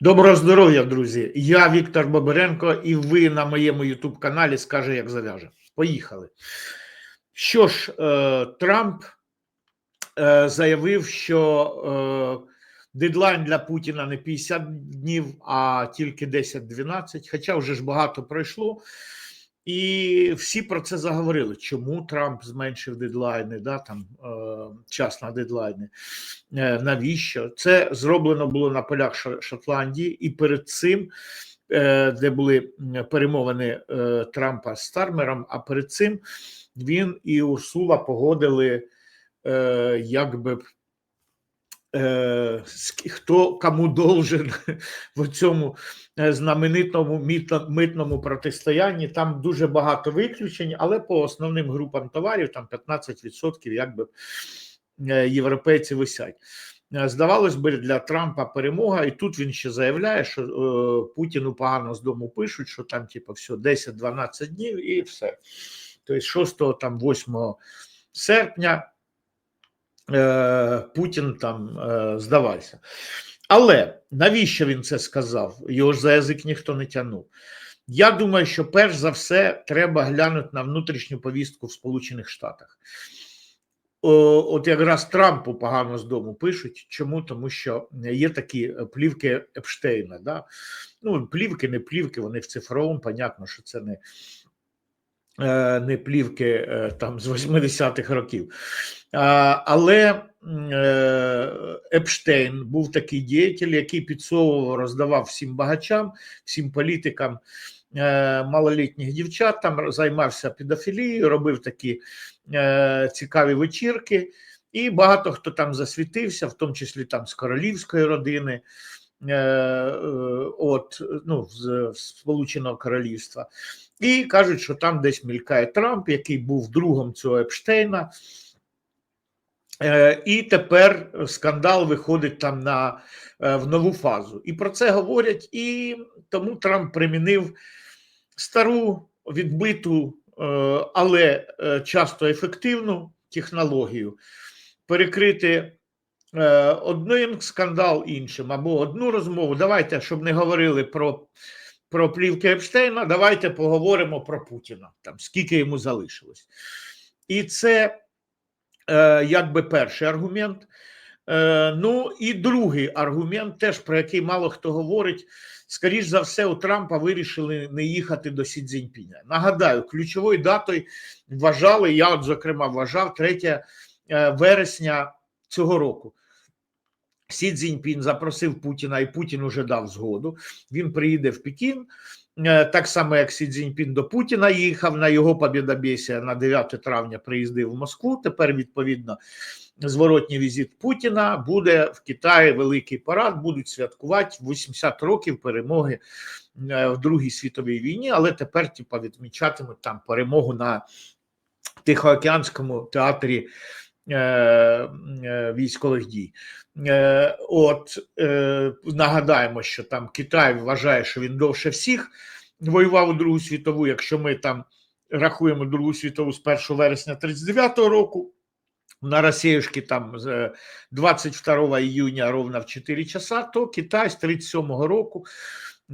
Доброго здоров'я, друзі! Я Віктор Боберенко, і ви на моєму Ютуб каналі скаже, як зав'яже. Поїхали. Що ж, е, Трамп е, заявив, що е, дедлайн для Путіна не 50 днів, а тільки 10-12, хоча вже ж багато пройшло. І всі про це заговорили. Чому Трамп зменшив дедлайни, да, там, е, час на дедлайни? Е, навіщо? Це зроблено було на полях Шотландії, і перед цим, е, де були перемовини е, Трампа з Стармером, а перед цим він і Урсула погодили, е, якби хто кому должен в цьому е, знаменитому митному протистоянні. Там дуже багато виключень, але по основним групам товарів там 15% якби е, європейці висять. Е, Здавалось би, для Трампа перемога, і тут він ще заявляє, що е, Путіну погано з дому пишуть, що там, типу, все 10-12 днів і все. Тобто 6 там 8 серпня е, Путін там е, здавався. Але навіщо він це сказав? Його ж за язик ніхто не тягнув. Я думаю, що перш за все треба глянути на внутрішню повістку в Сполучених Штатах. От якраз Трампу погано з дому пишуть. Чому? Тому що є такі е, плівки Епштейна. Да? Ну, плівки, не плівки, вони в цифровому, понятно, що це не, е, не плівки е, там з 80-х років. Але е, Епштейн був такий діятель, який підсовував, роздавав всім багачам, всім політикам е, малолітніх дівчат, там займався педофілією, робив такі е, цікаві вечірки, і багато хто там засвітився, в тому числі там з королівської родини. Е, е, От ну з Сполученого Королівства, і кажуть, що там десь мількає Трамп, який був другом цього Епштейна. Е, І тепер скандал виходить там на в нову фазу. І про це говорять, і тому Трамп примінив стару відбиту, але часто ефективну технологію перекрити один скандал іншим або одну розмову. Давайте, щоб не говорили про, про плівки Епштейна, давайте поговоримо про Путіна, там скільки йому залишилось. І це е, якби перший аргумент. Е, ну і другий аргумент, теж про який мало хто говорить. Скоріш за все, у Трампа вирішили не їхати до Сі Цзіньпіня. Нагадаю, ключовою датою вважали, я от зокрема вважав 3 е, вересня цього року. Сі Цзіньпін запросив Путіна, і Путін уже дав згоду. Він приїде в Пекін. Е, Так само, як Сі Цзіньпін до Путіна їхав на його побєдобєсія на 9 травня приїздив в Москву. Тепер, відповідно, зворотній візит Путіна буде в Китаї великий парад, будуть святкувати 80 років перемоги е, в Другій світовій війні, але тепер, типа, відмічатимуть там перемогу на Тихоокеанському театрі військових дій. Е, От е, нагадаємо, що там Китай вважає, що він довше всіх воював у Другу світову. Якщо ми там рахуємо Другу світову з 1 вересня 39-го року. На Росіюшки там з е, 22 июня ровно в 4 часа, то Китай з 37-го року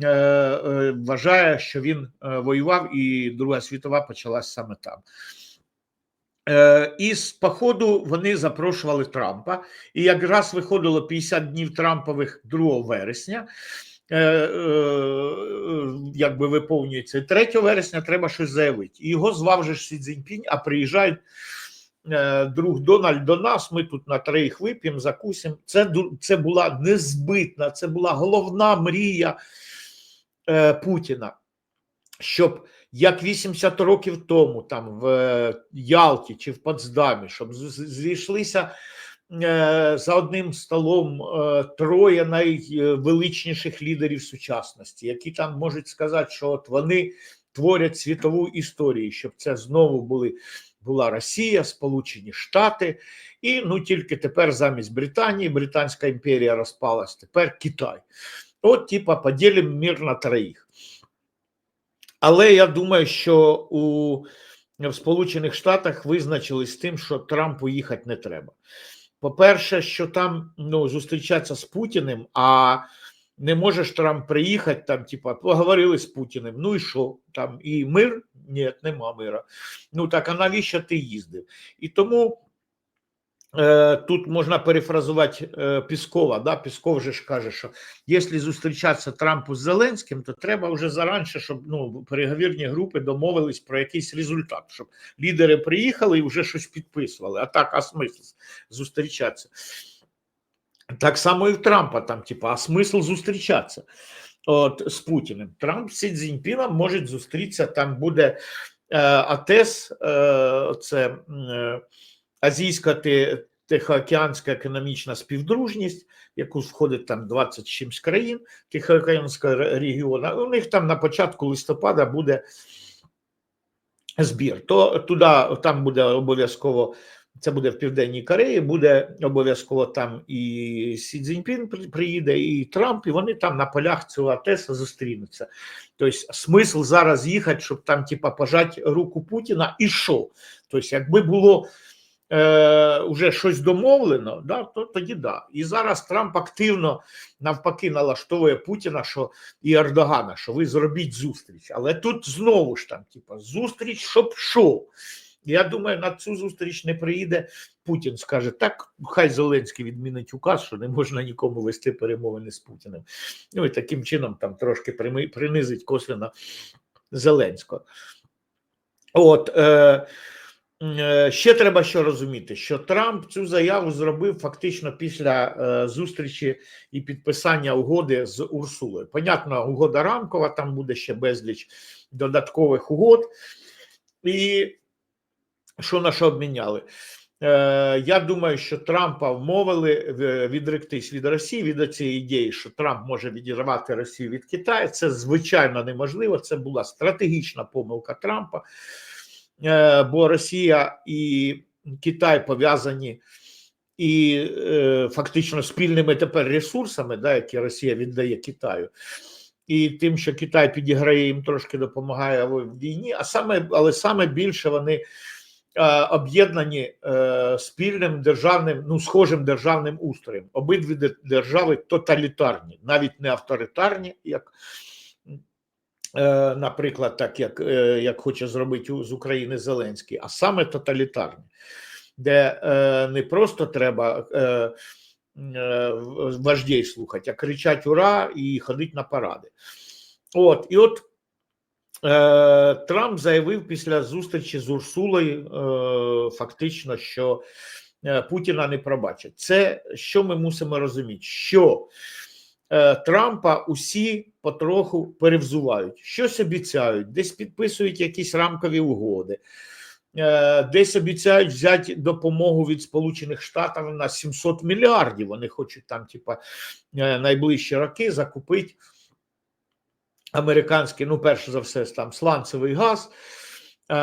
е, е, вважає, що він е, воював, і Друга світова почалась саме там. Е, І з походу вони запрошували Трампа, і якраз виходило 50 днів Трампових 2 вересня. Е, е, Якби виповнюється 3 вересня, треба щось заявити. Його звав же Сі Цзіньпінь, а приїжджають друг Дональд до нас. Ми тут на троїх вип'ємо, закусимо. Це це була незбитна, це була головна мрія Путіна, щоб як 80 років тому, там в е, Ялті чи в Потсдамі, щоб зійшлися е, за одним столом е, троє найвеличніших лідерів сучасності, які там можуть сказати, що от вони творять світову історію, щоб це знову були. Була Росія, Сполучені Штати, і ну тільки тепер замість Британії Британська імперія розпалась. Тепер Китай. От, типа, поділимо мір на троїх. Але я думаю, що у в Сполучених Штатах визначились з тим, що Трампу їхати не треба. По-перше, що там ну, зустрічатися з Путіним, а Не можеш Трамп приїхати, там, типа, поговорили з Путіним. Ну і що? Там і мир? Ні, нема мира. Ну так, а навіщо ти їздив? І тому тут можна перефразувати е, Піскова. Да? Пісков же ж каже, що якщо зустрічатися Трампу з Зеленським, то треба вже заранше, щоб ну, переговірні групи домовились про якийсь результат, щоб лідери приїхали і вже щось підписували. А так, а смисл зустрічатися? Так само і в Трампа там, типа, а смисл зустрічатися от, з Путіним. Трамп з Цзіньпіном може зустрітися, там буде е, АТЕС, е, це е, Азійська Тихоокеанська економічна співдружність, в яку входить там 20 з чимсь країн Тихоокеанського регіону. У них там на початку листопада буде збір. То туди там буде обов'язково. Це буде в Південній Кореї, буде обов'язково там і Сі Цзіньпін приїде, і Трамп, і вони там на полях цього АТЕСа зустрінуться. Тобто, смисл зараз їхати, щоб там, типа, пожати руку Путіна, і що? Тобто, якби було вже щось домовлено, да, то тоді да. І зараз Трамп активно навпаки налаштовує Путіна, що і Ердогана, що ви зробіть зустріч. Але тут знову ж там, типа, зустріч, щоб що? Я думаю, на цю зустріч не приїде Путін. Скаже, так хай Зеленський відмінить указ, що не можна нікому вести перемовини з Путіним. Ну і таким чином там трошки принизить косвенно Зеленського. От е, е, ще треба що розуміти, що Трамп цю заяву зробив фактично після е, зустрічі і підписання угоди з Урсулою. Понятно, угода рамкова, там буде ще безліч додаткових угод. І що на що обміняли? Е, я думаю, що Трампа вмовили е, відректись від Росії від цієї ідеї, що Трамп може відірвати Росію від Китаю. Це звичайно неможливо. Це була стратегічна помилка Трампа, Е, бо Росія і Китай пов'язані і е, фактично спільними тепер ресурсами, да, які Росія віддає Китаю. І тим, що Китай підіграє їм трошки допомагає в війні, а саме, але саме більше вони е, об'єднані е, спільним державним, ну схожим державним устроєм. Обидві держави тоталітарні, навіть не авторитарні, як, е, наприклад, так як, е, як хоче зробити з України Зеленський, а саме тоталітарні, де е, не просто треба. Е, е, вождей слухати, а кричать ура і ходить на паради. От, і от е, Трамп заявив після зустрічі з Урсулою е, фактично, що е, Путіна не пробачать. Це що ми мусимо розуміти? Що е, Трампа усі потроху перевзувають, щось обіцяють, десь підписують якісь рамкові угоди. Е, Десь обіцяють взяти допомогу від Сполучених Штатів на 700 мільярдів. Вони хочуть там, типа, е, найближчі роки закупити американський, ну, перш за все, там сланцевий газ, е,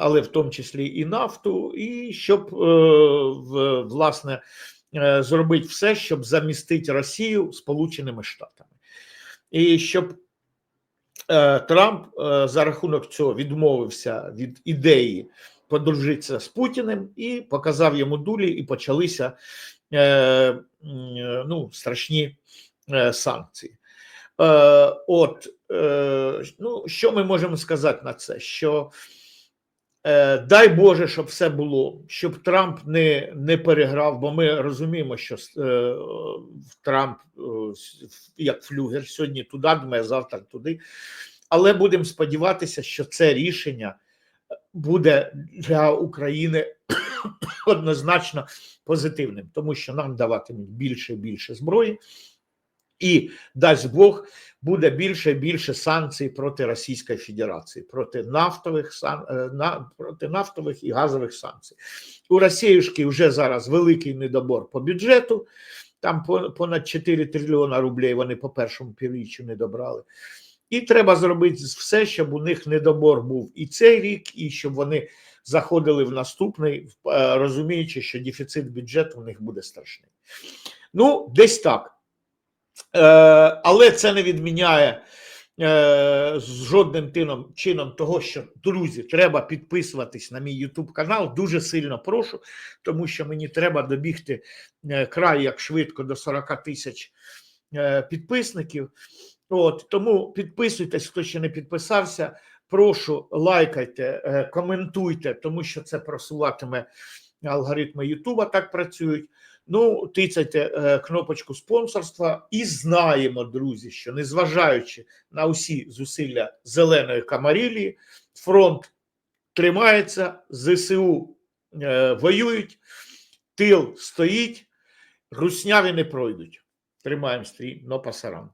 але в тому числі і нафту, і щоб е, власне е, зробити все, щоб замістити Росію Сполученими Штатами. І щоб е, Трамп е, за рахунок цього відмовився від ідеї подружитися з Путіним і показав йому дулі, і почалися е, е, ну, страшні е, санкції. Е, от, е, ну, що ми можемо сказати на це? Що е, дай Боже, щоб все було, щоб Трамп не, не переграв, бо ми розуміємо, що е, Трамп е, як флюгер сьогодні туди думає, завтра туди. Але будемо сподіватися, що це рішення буде для України однозначно позитивним, тому що нам даватимуть більше і більше зброї, і дасть Бог буде більше і більше санкцій проти Російської Федерації, проти нафтових е, проти нафтових і газових санкцій. У Росіюшки вже зараз великий недобор по бюджету. Там понад 4 трильйона рублей вони по першому півріччю не добрали. І треба зробити все, щоб у них недобор був і цей рік, і щоб вони заходили в наступний, е, розуміючи, що дефіцит бюджету у них буде страшний. Ну, десь так. Е, але це не відміняє е, з жодним тином, чином того, що друзі, треба підписуватись на мій YouTube канал. Дуже сильно прошу, тому що мені треба добігти е, край як швидко до 40 тисяч е, підписників. От тому підписуйтесь, хто ще не підписався. Прошу лайкайте, е, коментуйте, тому що це просуватиме алгоритми Ютуба. Так працюють. Ну, тицяйте е, кнопочку спонсорства і знаємо, друзі, що незважаючи на усі зусилля зеленої камарілії, фронт тримається, ЗСУ е, воюють, тил стоїть, русняві не пройдуть. Тримаємо стрій, но пасарам.